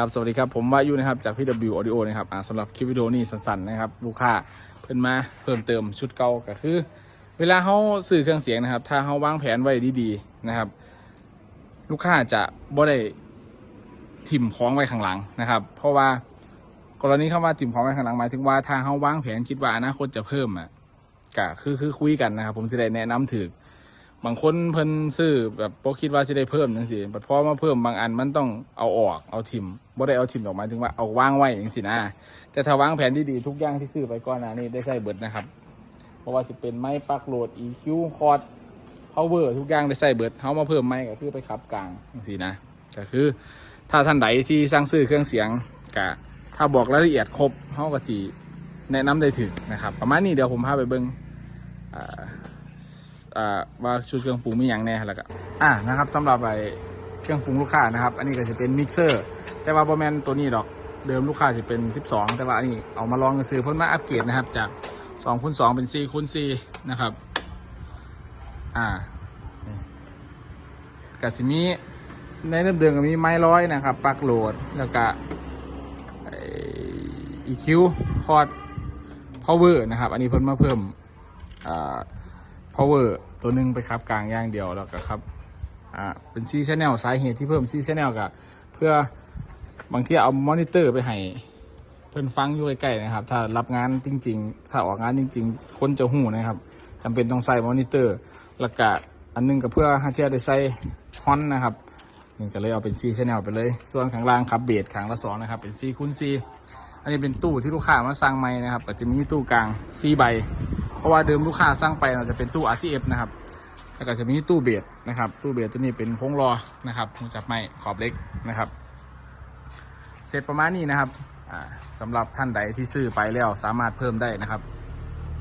ครับสวัสดีครับผมวายุนะครับจาก PW Audio นะครับอ่าสำหรับคลิปวิดีโอนี้สั้นๆนะครับลูกค้าเพิ่นมาเพิ่มเติมชุดเก่าก็คือ เวลาเขาซื้อเครื่องเสียงนะครับ ถ้าเขาวางแผนไว้ดีๆนะครับ ลูกค้าจะบ่ได้ถิ่มของไว้ข้างหลังนะครับ เพราะว่ากรณีเข้ามาถิ่มของไว้ข้างหลังหมายถึงว่าถ้าเขาวางแผนคิดว่าอนาคตจะเพิ่มอะก็คือคือคุยกันนะครับ ผมจะได้แนะนำถึก บางคนเพิ่นซื้อแบบบ่คิดว่าสิได้เพิ่มจังซี่บัดพอมาเพิ่มบางอันมันต้องเอาออกเอาทิมบ่ได้เอาทิมออกมาถึงว่าเอาวางไว้จังซี่นะ แต่ถ้าวางแผนดีๆทุกอย่างที่ซื้อไปก่อนหน้านี้ได้ใช้เบิดนะครับ เพราะว่าสิเป็นไม้ปลั๊กโหลด EQ คอร์ด power ทุกอย่างได้ใช้เบิดเฮามาเพิ่มไม้ก็คือไปขับกลางจังซี่นะ ก็คือถ้าท่านใดที่สั่งซื้อเครื่องเสียงก็ถ้าบอกรายละเอียดครบเฮาก็สิแนะนำได้ถึงนะครับ ประมาณนี้เดี๋ยวผมพาไปเบิ่งอ่า อ่าว่าชุดเครื่องปรุงมีอย่างแน่แล้วก็อ่านะครับสำหรับไอ้เครื่องปรุงลูกค้านะครับ อันนี้ก็จะเป็นมิกเซอร์แต่ว่าบอแมนตัวนี้ดอกเดิมลูกค้าจะเป็น 12 แต่ว่าอันนี้เอามาลองกันซื้อเพิ่นมาอัปเกรดนะครับ จาก2คูณ2เป็น4คูณ4นะครับ อ่าก็จะมีในเดิมๆก็มีไม้ร้อยนะครับปลั๊กโหลดแล้วก็ไอ้ EQ คอร์ด power นะครับ อันนี้เพิ่นมาเพิ่มอ่า power ตัวหนึ่งไปครับกลางอย่างเดียวแล้วก็ครับอ่าเป็นซีชแนลสาเหตุที่เพิ่มซีชแนลกับเพื่อบางทีเอามอนิเตอร์ไปให้เพื่อนฟังอยู่ใกล้ๆนะครับ ถ้ารับงานจริง ๆ ถ้าออกงานจริง ๆ คนจะหูนะครับจำเป็นต้องใส่มอนิเตอร์แล้วก็อันหนึงก็เพื่อให้เทียได้ใส่ฮอนนะครับนี่ก็เลยเอาเป็นซีชแนลไปเลย ส่วนข้างล่างครับเบสข้างละสองนะครับเป็นซีคูณซีอันนี้เป็นตู้ที่ลูกค้ามาสั่งใหม่นะครับก็จะมีตู้กลางซีใบ ราะว่าเดิมลูกค้าสร้างไปเราจะเป็นตู้ RCF นะครับแล้วก็จะมีตู้เบียดนะครับ ตู้เบียดตัวนี้เป็นโค้งรอนะครับหูจับไม้ขอบเล็กนะครับ เสร็จประมาณนี้นะครับอ่าสำหรับท่านใดที่ซื้อไปแล้วสามารถเพิ่มได้นะครับ